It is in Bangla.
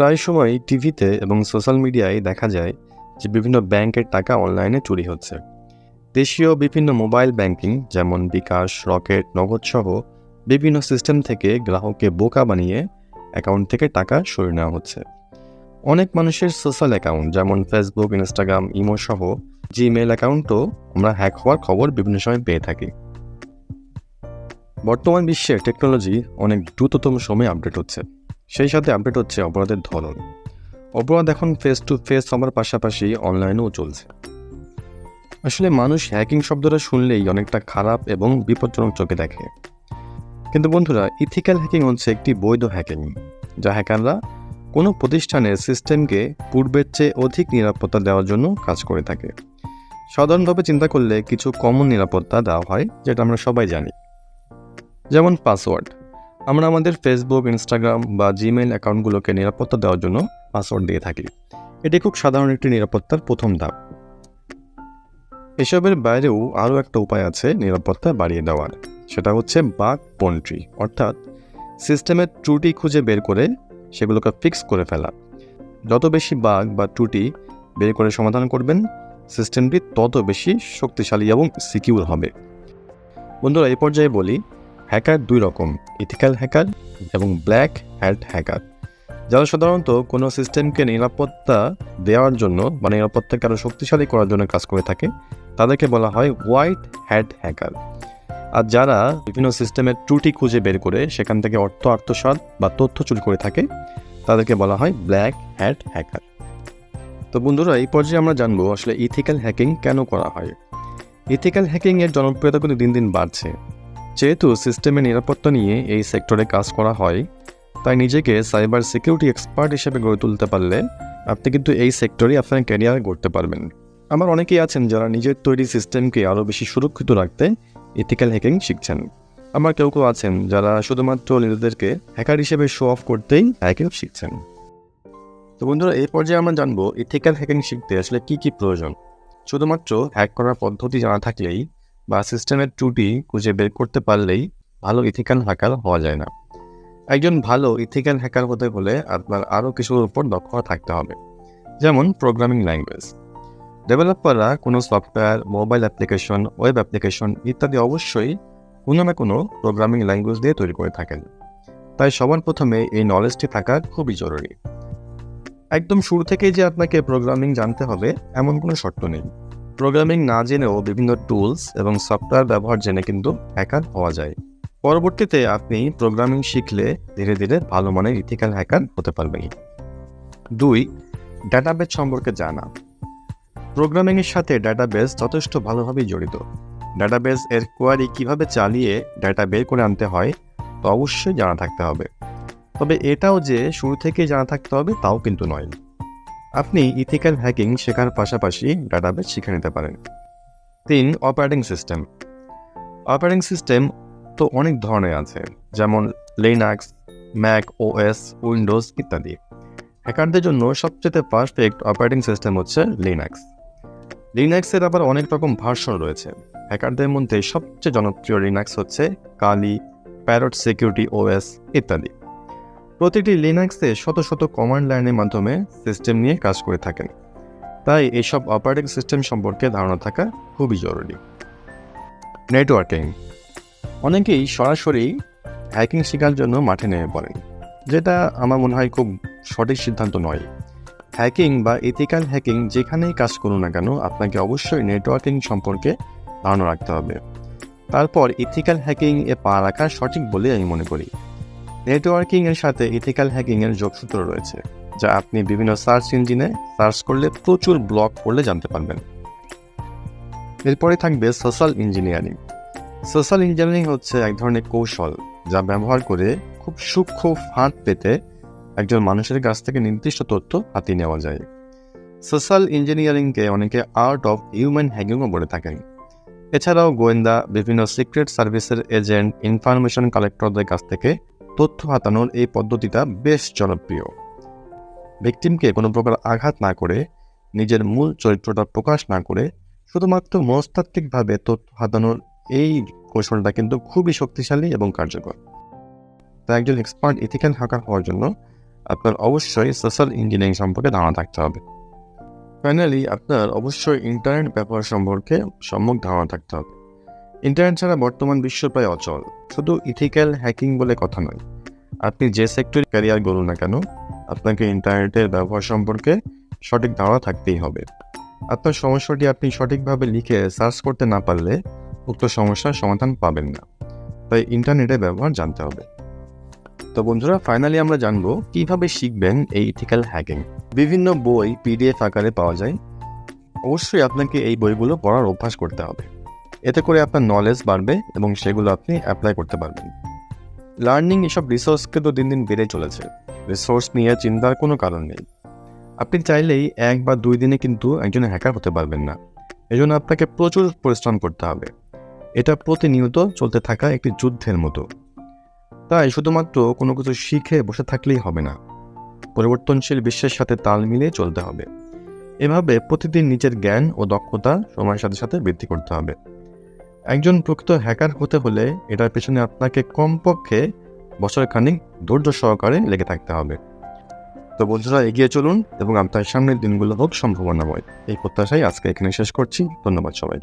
প্রায় সময় টিভিতে এবং সোশ্যাল মিডিয়ায় দেখা যায় যে বিভিন্ন ব্যাংকের টাকা অনলাইনে চুরি হচ্ছে। দেশীয় বিভিন্ন মোবাইল ব্যাংকিং যেমন বিকাশ, রকেট, নগদ সহ বিভিন্ন সিস্টেম থেকে গ্রাহককে বোকা বানিয়ে অ্যাকাউন্ট থেকে টাকা সরিয়ে নেওয়া হচ্ছে। অনেক মানুষের সোশ্যাল অ্যাকাউন্ট যেমন ফেসবুক, ইনস্টাগ্রাম, ইমো সহ জিমেল অ্যাকাউন্টও আমরা হ্যাক হওয়ার খবর বিভিন্ন সময় পেয়ে থাকি। বর্তমান বিশ্বে টেকনোলজি অনেক দ্রুততম সময়ে আপডেট হচ্ছে। সেই সাথে আপডেট হচ্ছে অপরাধের ধরন। অপরাধ এখন ফেস টু ফেস হওয়ার পাশাপাশি অনলাইনেও চলছে। আসলে মানুষ হ্যাকিং শব্দটা শুনলেই অনেকটা খারাপ এবং বিপজ্জনক চোখে দেখে। কিন্তু বন্ধুরা ইথিক্যাল হ্যাকিং হচ্ছে একটি বৈধ হ্যাকিং যা হ্যাকাররা কোনো প্রতিষ্ঠানের সিস্টেমকে পূর্বের চেয়ে অধিক নিরাপত্তা দেওয়ার জন্য কাজ করে থাকে। সাধারণভাবে চিন্তা করলে কিছু কমন নিরাপত্তা দেওয়া হয়, যেটা আমরা সবাই জানি। যেমন পাসওয়ার্ড আমরা আমাদের ফেসবুক ইনস্টাগ্রাম বা জিমেইল অ্যাকাউন্টগুলোকে নিরাপত্তা দেওয়ার জন্য পাসওয়ার্ড দিয়ে থাকি। এটি খুব সাধারণ একটি নিরাপত্তার প্রথম ধাপ। এসবের বাইরেও আরও একটা উপায় আছে নিরাপত্তা বাড়িয়ে দেওয়ার। সেটা হচ্ছে বাগ পন্ট্রি অর্থাৎ সিস্টেমের ত্রুটি খুঁজে বের করে সেগুলোকে ফিক্স করে ফেলা। যত বেশি বাগ বা ত্রুটি বের করে সমাধান করবেন সিস্টেমটি তত বেশি শক্তিশালী এবং সিকিউর হবে। বন্ধুরা এই পর্যায়ে বলি হ্যাকার দুই রকম ইথিক্যাল হ্যাকার এবং ব্ল্যাক হ্যাট হ্যাকার যারা সাধারণত কোনো সিস্টেমকে নিরাপত্তা দেওয়ার জন্য বা নিরাপত্তাকে আরও শক্তিশালী করার জন্য কাজ করে থাকে, তাদেরকে বলা হয় হোয়াইট হ্যাট হ্যাকার আর যারা বিভিন্ন সিস্টেমের ত্রুটি খুঁজে বের করে সেখান থেকে অর্থ, আত্মসাৎ বা তথ্য চুরি করে থাকে, তাদেরকে বলা হয় ব্ল্যাক হ্যাট হ্যাকার তো বন্ধুরা, এই পর্যায়ে আমরা জানব আসলে ইথিক্যাল হ্যাকিং কেন করা হয়? ইথিক্যাল হ্যাকিং এর জনপ্রিয়তা কিন্তু দিন দিন বাড়ছে। যেহেতু সিস্টেমের নিরাপত্তা নিয়ে এই সেক্টরে কাজ করা হয়, তাই নিজেকে সাইবার সিকিউরিটি এক্সপার্ট হিসেবে গড়ে তুলতে পারলে আপনি কিন্তু এই সেক্টরে আপনার ক্যারিয়ার গড়তে পারবেন। আমার অনেকেই আছেন যারা নিজের তৈরি সিস্টেমকে আরও বেশি সুরক্ষিত রাখতে ইথিক্যাল হ্যাকিং শিখছেন। আমার কেউ কেউ আছেন যারা শুধুমাত্র নিজেদেরকে হ্যাকার হিসেবে শো অফ করতেই হ্যাকিং শিখছেন। তো বন্ধুরা এই পর্যায়ে আমরা জানব ইথিক্যাল হ্যাকিং শিখতে আসলে কি কি প্রয়োজন? শুধুমাত্র হ্যাক করার পদ্ধতি জানা থাকলেই বা সিস্টেমের ত্রুটি খুঁজে বের করতে পারলেই ভালো ইথিক্যাল হ্যাকার হওয়া যায় না। একজন ভালো ইথিক্যাল হ্যাকার হতে হলে আপনার আরও কিছুর উপর দক্ষতা থাকতে হবে, যেমন প্রোগ্রামিং ল্যাঙ্গুয়েজ ডেভেলপাররা কোনো software mobile application web application ইত্যাদি অবশ্যই কোনো না কোনো প্রোগ্রামিং ল্যাঙ্গুয়েজ দিয়ে তৈরি করে থাকেন। তাই সবার প্রথমে এই নলেজটি থাকা খুবই জরুরি। একদম শুরু থেকেই যে আপনাকে প্রোগ্রামিং জানতে হবে, এমন কোনো শর্ত নেই। প্রোগ্রামিং না জেনেও বিভিন্ন টুলস এবং সফটওয়্যার ব্যবহার জেনে কিন্তু হ্যাকার হওয়া যায়। পরবর্তীতে আপনি প্রোগ্রামিং শিখলে ধীরে ধীরে ভালো মানের ইথিক্যাল হ্যাকার হতে পারবেন। দুই ডাটাবেস সম্পর্কে জানা। প্রোগ্রামিংয়ের সাথে ডাটাবেস যথেষ্ট ভালোভাবেই জড়িত। ডাটাবেস এর কোয়ারি কীভাবে চালিয়ে ডাটা বের করে আনতে হয়, তো অবশ্যই জানা থাকতে হবে। তবে এটাও যে শুরু থেকেই জানা থাকতে হবে, তাও কিন্তু নয়। আপনি ইথিক্যাল হ্যাকিং শেখার পাশাপাশি ডাটাবেস শিখে নিতে পারেন। তিন, অপারেটিং সিস্টেম। অপারেটিং সিস্টেম তো অনেক ধরনের আছে, যেমন লিনাক্স ম্যাক ওএস উইন্ডোজ ইত্যাদি। হ্যাকারদের জন্য সবচেয়ে পারফেক্ট অপারেটিং সিস্টেম হচ্ছে লিনাক্স লিনাক্সের আবার অনেক রকম ভার্সন রয়েছে। হ্যাকারদের মধ্যে সবচেয়ে জনপ্রিয় লিনাক্স হচ্ছে কালি প্যারট সিকিউরিটি ওএস ইত্যাদি। প্রতিটি লিনাক্সে শত শত কমান্ড লাইনের মাধ্যমে সিস্টেম নিয়ে কাজ করে থাকেন। তাই এইসব অপারেটিং সিস্টেম সম্পর্কে ধারণা থাকা খুবই জরুরি। নেটওয়ার্কিং অনেকেই সরাসরি হ্যাকিং শেখার জন্য মাঠে নেমে পড়েন, যেটা আমার মনে হয় খুব সঠিক সিদ্ধান্ত নয়। হ্যাকিং বা ইথিক্যাল হ্যাকিং যেখানেই কাজ করুন না কেন, আপনাকে অবশ্যই নেটওয়ার্কিং সম্পর্কে ধারণা রাখতে হবে। তারপর ইথিক্যাল হ্যাকিং এ পা রাখা সঠিক বলে আমি মনে করি। নেটওয়ার্কিং এর সাথে ইথিক্যাল হ্যাকিং এর যোগসূত্র রয়েছে, যা আপনি বিভিন্ন সার্চ ইঞ্জিনে সার্চ করলে প্রচুর ব্লক করলে জানতে পারবেন। এরপরে থাকবে সোশ্যাল ইঞ্জিনিয়ারিং। সোশ্যাল ইঞ্জিনিয়ারিং হচ্ছে এক ধরনের কৌশল যা ব্যবহার করে খুব সূক্ষ্ম ফাঁদ পেতে একজন মানুষের কাছ থেকে নির্দিষ্ট তথ্য হাতিয়ে নেওয়া যায়। সোশ্যাল ইঞ্জিনিয়ারিংকে অনেকে আর্ট অফ হিউম্যান হ্যাকিংও বলে থাকেন। এছাড়াও গোয়েন্দা, বিভিন্ন সিক্রেট সার্ভিসের এজেন্ট, ইনফরমেশন কালেক্টরদের কাছ থেকে তথ্য হাতানোর এই পদ্ধতিটা বেশ জনপ্রিয়। ভিকটিমকে কোনো প্রকার আঘাত না করে, নিজের মূল চরিত্রটা প্রকাশ না করে, শুধুমাত্র মনস্তাত্ত্বিকভাবে তথ্য হাতানোর এই কৌশলটা কিন্তু খুবই শক্তিশালী এবং কার্যকর। তাই একজন এক্সপার্ট ইথিক্যাল হ্যাকার হওয়ার জন্য আপনার অবশ্যই সোশ্যাল ইঞ্জিনিয়ারিং সম্পর্কে ধারণা থাকতে হবে। ফাইনালি আপনার অবশ্যই ইন্টারনেট ব্যবহার সম্পর্কে সম্যক ধারণা থাকতে হবে। ইন্টারনেট ছাড়া বর্তমান বিশ্ব প্রায় অচল। শুধু ইথিক্যাল হ্যাকিং বলে কথা নয়। আপনি যে সেক্টরে ক্যারিয়ার করুন না কেন, আপনাকে ইন্টারনেটের ব্যবহার সম্পর্কে সঠিক ধারণা থাকতেই হবে। আপনার সমস্যাটি আপনি সঠিকভাবে লিখে সার্চ করতে না পারলে উক্ত সমস্যার সমাধান পাবেন না। তাই ইন্টারনেটের ব্যবহার জানতে হবে। তো বন্ধুরা ফাইনালি আমরা জানব কীভাবে শিখবেন এই ইথিক্যাল হ্যাকিং বিভিন্ন বই পিডিএফ আকারে পাওয়া যায়। অবশ্যই আপনাকে এই বইগুলো পড়ার অভ্যাস করতে হবে। এতে করে আপনার নলেজ বাড়বে এবং সেগুলো আপনি অ্যাপ্লাই করতে পারবেন। লার্নিং এসব রিসোর্সকে তো দিন দিন বেড়ে চলেছে। রিসোর্স নিয়ে চিন্তার কোনো কারণ নেই। আপনি চাইলেই এক বা দুই দিনে কিন্তু একজন হ্যাকার হতে পারবেন না। এজন্য আপনাকে প্রচুর পরিশ্রম করতে হবে। এটা প্রতিনিয়ত চলতে থাকা একটি যুদ্ধের মতো। তাই শুধুমাত্র কোনো কিছু শিখে বসে থাকলেই হবে না। পরিবর্তনশীল বিশ্বের সাথে তাল মিলিয়ে চলতে হবে। এভাবে প্রতিদিন নিজের জ্ঞান ও দক্ষতা সময়ের সাথে সাথে বৃদ্ধি করতে হবে। একজন প্রকৃত হ্যাকার হতে হলে এটার পেছনে আপনাকে কমপক্ষে বছর খানিক ধৈর্য সহকারে লেগে থাকতে হবে। তো বন্ধুরা, এগিয়ে চলুন এবং আপনার সামনের দিনগুলো হোক সম্ভাবনাময়। এই প্রত্যাশাই আজকে এখানে শেষ করছি। ধন্যবাদ সবাই